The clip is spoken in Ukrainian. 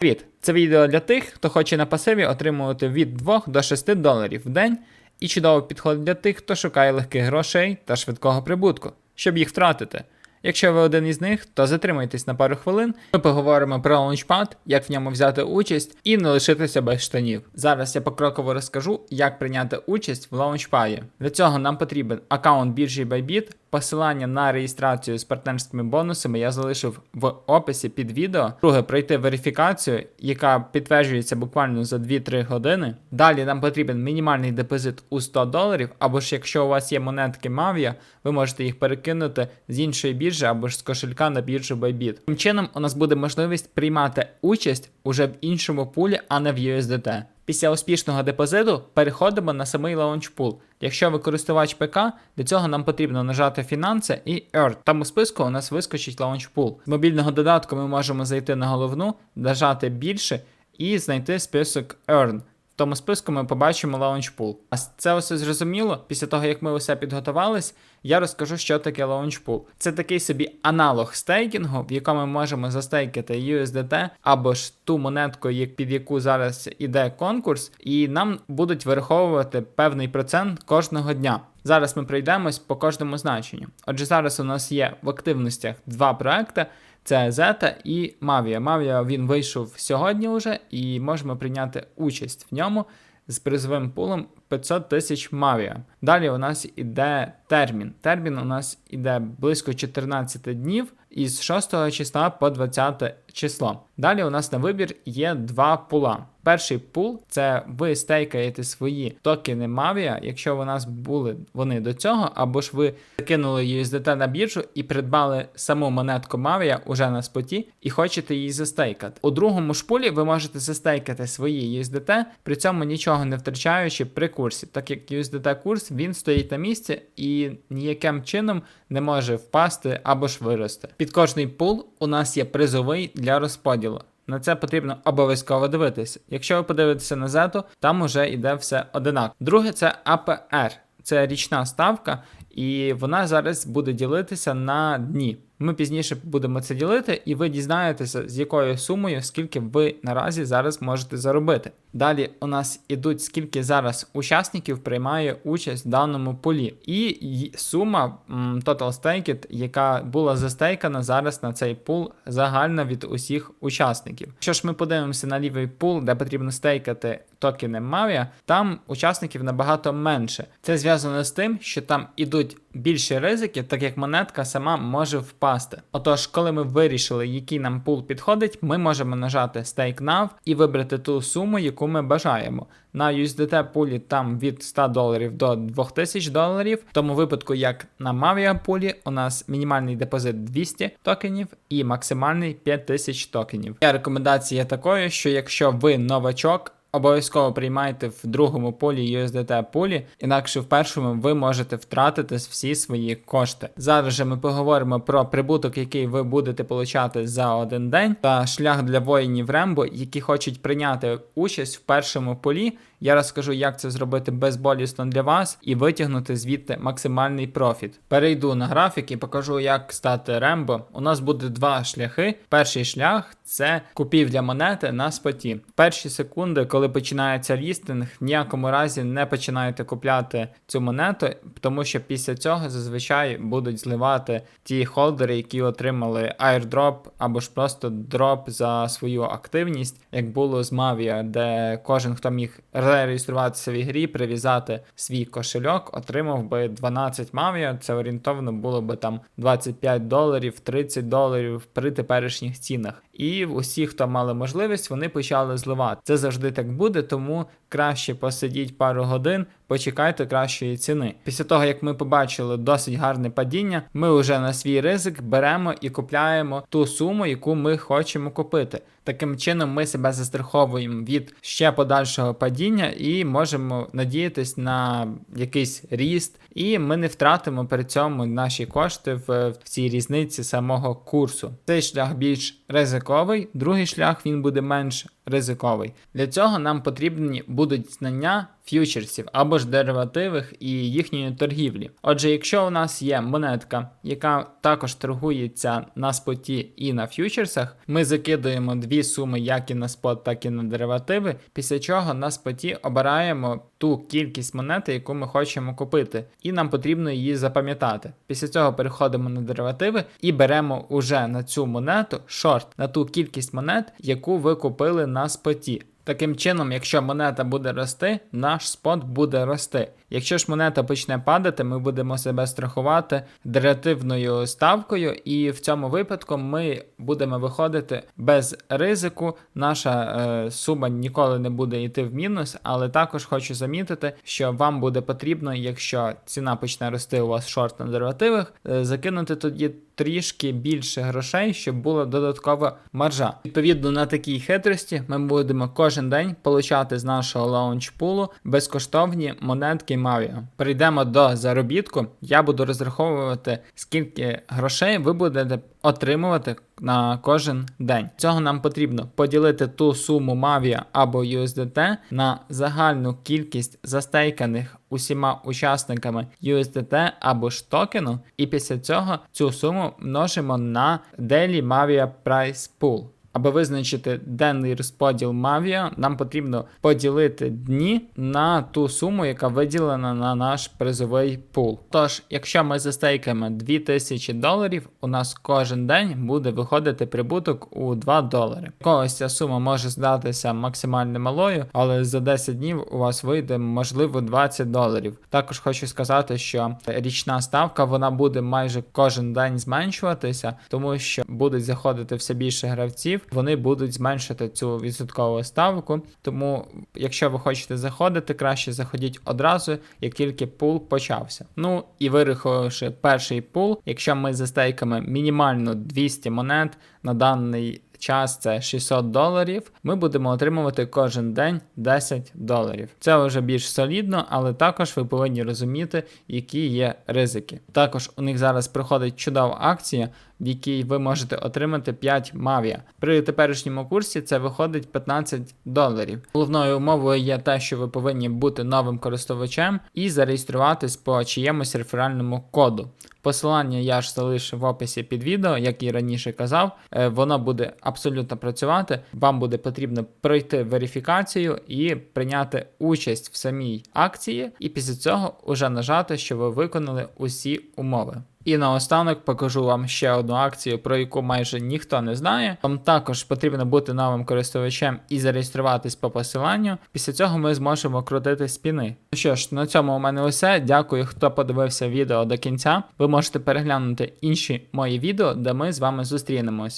Привіт! Це відео для тих, хто хоче на пасиві отримувати від 2 до 6 доларів в день і чудово підходить для тих, хто шукає легких грошей та швидкого прибутку, щоб їх втратити. Якщо ви один із них, то затримайтесь на пару хвилин. Ми поговоримо про лаунчпад, як в ньому взяти участь і не лишитися без штанів. Зараз я покроково розкажу, як прийняти участь в лаунчпаді. Для цього нам потрібен аккаунт біржі Bybit. Посилання на реєстрацію з партнерськими бонусами я залишив в описі під відео. Друге, пройти верифікацію, яка підтверджується буквально за 2-3 години. Далі нам потрібен мінімальний депозит у 100 доларів, або ж якщо у вас є монетки Mavia, ви можете їх перекинути з іншої біржі або ж з кошелька на біржу Bybit. Таким чином, у нас буде можливість приймати участь уже в іншому пулі, а не в USDT. Після успішного депозиту переходимо на самий лаунчпул. Якщо ви користувач ПК, для цього нам потрібно нажати фінанси і Earn. Там у списку у нас вискочить лаунчпул. З мобільного додатку ми можемо зайти на головну, нажати більше і знайти список Earn. Тому списку ми побачимо Launchpool. А це все зрозуміло. Після того, як ми усе підготувались, я розкажу, що таке Launchpool. Це такий собі аналог стейкінгу, в якому ми можемо застейкати USDT або ж ту монетку, під яку зараз іде конкурс, і нам будуть вираховувати певний процент кожного дня. Зараз ми пройдемось по кожному значенню. Отже, зараз у нас є в активностях два проекти. Це Zeta і Mavia. Mavia він вийшов сьогодні вже і можемо прийняти участь в ньому з призовим пулом 500 тисяч Mavia. Далі у нас іде термін. Термін у нас іде близько 14 днів із 6 числа по 20 число. Далі у нас на вибір є два пула. Перший пул це ви стейкаєте свої токени Mavia, якщо у нас були вони до цього, або ж ви закинули USDT на біржу і придбали саму монетку Mavia уже на споті і хочете її застейкати. У другому ж пулі ви можете застейкати свої USDT, при цьому нічого не втрачаючи при курсі, так як USDT курс він стоїть на місці і ніяким чином не може впасти або ж вирости. Під кожний пул у нас є призовий для розподілу. На це потрібно обов'язково дивитися. Якщо ви подивитеся на зету, там уже йде все одинаково. Друге, це АПР, Це річна ставка, і вона зараз буде ділитися на дні. Ми пізніше будемо це ділити, і ви дізнаєтеся, з якою сумою, скільки ви наразі зараз можете заробити. Далі у нас ідуть, скільки зараз учасників приймає участь в даному полі, і сума Total Staked, яка була застейкана зараз на цей пул загальна від усіх учасників. Якщо ж ми подивимося на лівий пул, де потрібно стейкати токени Mavia, там учасників набагато менше. Це зв'язано з тим, що там ідуть більші ризики, так як монетка сама може впасти. Отож, коли ми вирішили, який нам пул підходить, ми можемо нажати Stake Now і вибрати ту суму, яку ми бажаємо. На USDT пулі там від 100 доларів до 2000 доларів. В тому випадку, як на Mavia пулі, у нас мінімальний депозит 200 токенів і максимальний 5000 токенів. Моя рекомендація такою, що якщо ви новачок, Обов'язково приймайте в другому полі USDT пулі, інакше в першому ви можете втратити всі свої кошти. Зараз же ми поговоримо про прибуток, який ви будете получати за один день, та шлях для воїнів Рембо, які хочуть прийняти участь в першому полі. Я розкажу, як це зробити безболісно для вас і витягнути звідти максимальний профіт. Перейду на графік і покажу, як стати Рембо. У нас буде два шляхи. Перший шлях це купівля монети на споті. Перші секунди, коли починається лістинг, в ніякому разі не починайте купляти цю монету, тому що після цього зазвичай будуть зливати ті холдери, які отримали airdrop або ж просто дроп за свою активність, як було з Mavia, де кожен, хто міг реєструватися в ігрі, прив'язати свій кошельок, отримав би 12 мавіо, це орієнтовно було би там 25 доларів, 30 доларів при теперішніх цінах. І усі, хто мали можливість, вони почали зливати. Це завжди так буде, тому краще посидіть пару годин, почекайте кращої ціни. Після того, як ми побачили досить гарне падіння, ми вже на свій ризик беремо і купляємо ту суму, яку ми хочемо купити. Таким чином, ми себе застраховуємо від ще подальшого падіння і можемо надіятись на якийсь ріст, і ми не втратимо при цьому наші кошти в, цій різниці самого курсу. Цей шлях більш ризиковий, другий шлях він буде менш ризиковий. Для цього нам потрібні будуть знання ф'ючерсів або ж деривативів і їхньої торгівлі. Отже, якщо у нас є монетка, яка також торгується на споті і на ф'ючерсах, ми закидуємо дві суми як і на спот, так і на деривативи, після чого на споті обираємо ту кількість монети, яку ми хочемо купити, і нам потрібно її запам'ятати. Після цього переходимо на деривативи і беремо уже на цю монету шорт на ту кількість монет, яку ви купили на споті. Таким чином, якщо монета буде рости, наш спот буде рости. Якщо ж монета почне падати, ми будемо себе страхувати деративною ставкою, і в цьому випадку ми будемо виходити без ризику. Наша е, сума ніколи не буде йти в мінус, але також хочу замітити, що вам буде потрібно, якщо ціна почне рости у вас шорт на деривативах, е, закинути тоді трішки більше грошей, щоб була додаткова маржа. Відповідно на такій хитрості ми будемо кожен день получати з нашого лаунчпулу безкоштовні монетки Mavia. Перейдемо до заробітку. Я буду розраховувати, скільки грошей ви будете отримувати на кожен день. Цього нам потрібно поділити ту суму Mavia або USDT на загальну кількість застейканих усіма учасниками USDT або ж токену, і після цього цю суму множимо на Daily Mavia Price Pool. Аби визначити денний розподіл Mavia, нам потрібно поділити дні на ту суму, яка виділена на наш призовий пул. Тож, якщо ми застейкаємо 2000 доларів, у нас кожен день буде виходити прибуток у 2 долари. Когось ця сума може здатися максимально малою, але за 10 днів у вас вийде можливо 20 доларів. Також хочу сказати, що річна ставка вона буде майже кожен день зменшуватися, тому що будуть заходити все більше гравців вони будуть зменшити цю відсоткову ставку. Тому, якщо ви хочете заходити, краще заходіть одразу, як тільки пул почався. Ну і вирахувавши перший пул, якщо ми застейками мінімально 200 монет на даний час це 600 доларів, ми будемо отримувати кожен день 10 доларів. Це вже більш солідно, але також ви повинні розуміти, які є ризики. Також у них зараз проходить чудова акція, в якій ви можете отримати 5 Mavia. При теперішньому курсі це виходить 15 доларів. Головною умовою є те, що ви повинні бути новим користувачем і зареєструватись по чиємусь реферальному коду. Посилання я ж залишив в описі під відео, як і раніше казав, Е, воно буде абсолютно працювати. Вам буде потрібно пройти верифікацію і прийняти участь в самій акції, і після цього уже нажати, що ви виконали усі умови. І наостанок покажу вам ще одну акцію, про яку майже ніхто не знає. Вам також потрібно бути новим користувачем і зареєструватись по посиланню. Після цього ми зможемо крутити спіни. Ну що ж, на цьому у мене усе. Дякую, хто подивився відео до кінця. Ви можете переглянути інші мої відео, де ми з вами зустрінемось.